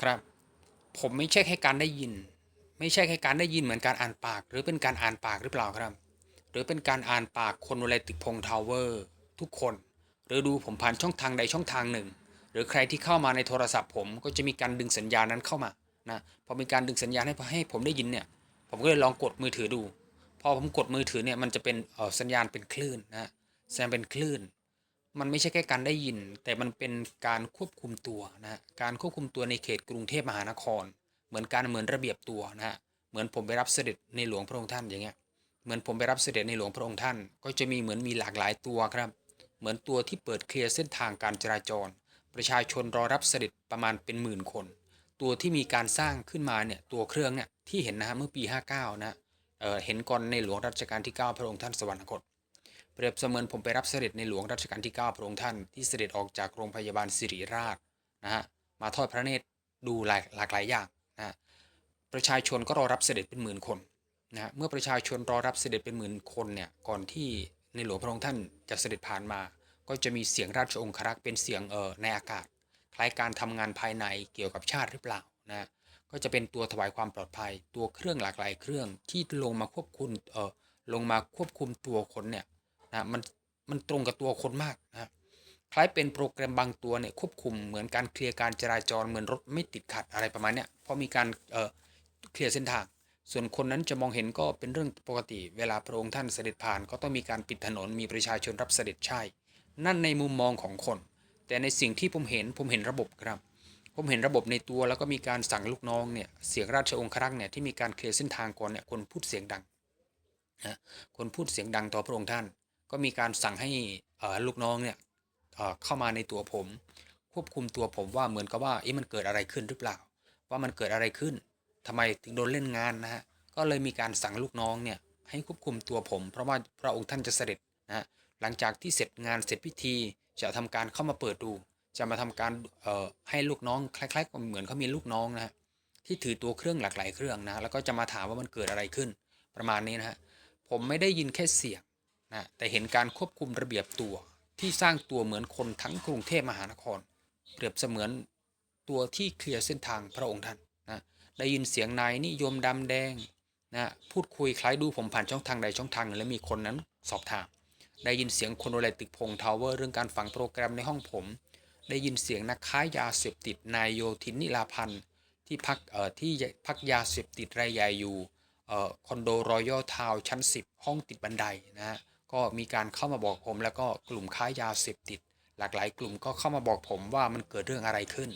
ครับ ผมไม่ใช่แค่การได้ยิน ไม่ใช่แค่การได้ยินเหมือนการอ่านปาก หรือเป็นการอ่านปากหรือเปล่าครับ หรือเป็นการอ่านปากคนวลตึกพงทาวเวอร์ทุกคน หรือดูผมผ่านช่องทางใดช่องทางหนึ่ง หรือใครที่เข้ามาในโทรศัพท์ ผมก็จะมีการดึงสัญญาณนั้นเข้ามานะพอมีการดึงสัญญาณให้ให้ผมได้ยินเนี่ย ผมก็เลยลองกดมือถือดู พอผมกดมือถือเนี่ยมันจะเป็นออสัญญาณเป็นคลื่นนะสัญญาณเป็นคลื่น มันไม่ใช่แค่การได้ยิน แต่มันเป็นการควบคุมตัวนะฮะการควบคุมตัวในเขตกรุงเทพมหานคร เหมือนการเหมือนระเบียบตัวนะฮะเหมือนผมไปรับเสด็จในหลวงพระองค์ท่านอย่างเงี้ยเหมือนผมไปรับเสด็จในหลวงพระองค์ท่าน ก็จะมีเหมือนมีหลากหลายตัวครับ เหมือนตัวที่เปิดเคลียร์เส้นทางการจราจร ประชาชนรอรับเสด็จประมาณเป็นหมื่นคน ตัวที่มีการสร้างขึ้นมาเนี่ยตัวเครื่องเนี่ยที่เห็นนะฮะเมื่อปี 59นะเออเห็นก่อนในหลวงรัชกาลที่ 9 พระองค์ท่านสวรรคต เปรียบเสมือนผมไปรับเสด็จในหลวงรัชกาลที่ 9 พระองค์ท่านที่เสด็จออกจากโรงพยาบาลสิริราชนะฮะมาทอดพระเนตรดูหลายหลากหลายอย่างนะฮะประชาชนก็รอรับเสด็จเป็นหมื่นคนนะฮะเมื่อประชาชนรอรับเสด็จเป็นหมื่นคนเนี่ยก่อนที่ในหลวงพระองค์ท่านจะเสด็จผ่านมา ก็จะมีเสียงราชองครักษ์เป็นเสียงเออในอากาศ คล้ายการทำงานภายในเกี่ยวกับชาติหรือเปล่านะก็จะเป็นตัวถวายความปลอดภัย ตัวเครื่องหลากหลายเครื่องที่ลงมาควบคุมเออลงมาควบคุมตัวคนเนี่ย นะมันมันตรงกับตัวคนมากนะคล้ายเป็นโปรแกรมบางตัวเนี่ยควบคุมเหมือนการเคลียร์การจราจรเหมือนรถไม่ติดขัดอะไรประมาณเนี้ยพอมีการเออเคลียร์เส้นทาง ส่วนคนนั้นจะมองเห็นก็เป็นเรื่องปกติ เวลาพระองค์ท่านเสด็จผ่านก็ต้องมีการปิดถนนมีประชาชนรับเสด็จใช่ นั่นในมุมมองของคน แต่ในสิ่งที่ผมเห็นผมเห็นระบบครับผมเห็นระบบในตัวแล้วก็มีการสั่งลูกน้องเนี่ยเสียงราชองครักษ์เนี่ยที่มีการเคลียร์เส้นทางก่อนเนี่ยคนพูดเสียงดังนะคนพูดเสียงดังต่อพระองค์ท่าน ก็มีการสั่งให้ลูกน้องเนี่ยเข้ามาในตัวผม ควบคุมตัวผมว่าเหมือนกับว่าเอ๊ะมันเกิดอะไรขึ้นหรือเปล่า ว่ามันเกิดอะไรขึ้นทำไมถึงโดนเล่นงานนะฮะก็เลยมีการสั่งลูกน้องเนี่ยให้ควบคุมตัวผม เพราะว่าพระองค์ท่านจะเสด็จนะฮะหลังจากที่เสร็จงานเสร็จพิธีจะทำการเข้ามาเปิดดู จะมาทำการเอ่อให้ลูกน้องคล้ายๆกับเหมือนเขามีลูกน้องนะฮะที่ถือตัวเครื่องหลากหลายเครื่องนะแล้วก็จะมาถามว่ามันเกิดอะไรขึ้น ประมาณนี้นะฮะผมไม่ได้ยินแค่เสียง นะแต่เห็นการควบคุมระเบียบตัวที่สร้างตัวเหมือนคนทั้งกรุงเทพมหานคร เปรียบเสมือนตัวที่เคลียร์เส้นทางพระองค์ท่านนะได้ยินเสียงนายนิยมดำแดงนะพูดคุยคล้ายดูผมผ่านช่องทางใดช่องทางหนึ่งแล้วมีคนนั้นสอบถาม ได้ยินเสียงคนอะไรตึกพงทาวเวอร์เรื่องการฝังโปรแกรมในห้องผม ได้ยินเสียงนักค้ายาเสพติดนายโยธินนิลาพันธ์ที่พักเอ่อที่พักยาเสพติดรายใหญ่อยู่เอ่อคอนโดรอยัลทาวชั้น 10 ห้องติดบันไดนะฮะ ก็มีการเข้ามาบอกผม แล้วก็กลุ่มค้ายาเสพติด หลากหลายกลุ่มก็เข้ามาบอกผมว่ามันเกิดเรื่องอะไรขึ้น